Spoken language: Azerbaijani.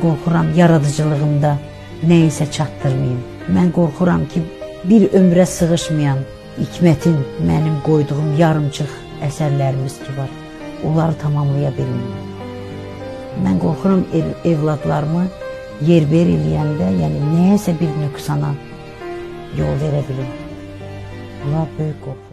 Qorxuram yaradıcılığımda nəyisə çatdırmayım. Mən qorxuram ki, bir ömrə sığışmayan Hikmətin mənim qoyduğum yarımçıq əsərlərimiz ki var, onları tamamlaya bilməyim. Mən qorxuram ev, evladlarımı yerber eləyəndə, yəni nəyəsə bir nöqsana yol verə bilim. Bunlar böyük qorxu.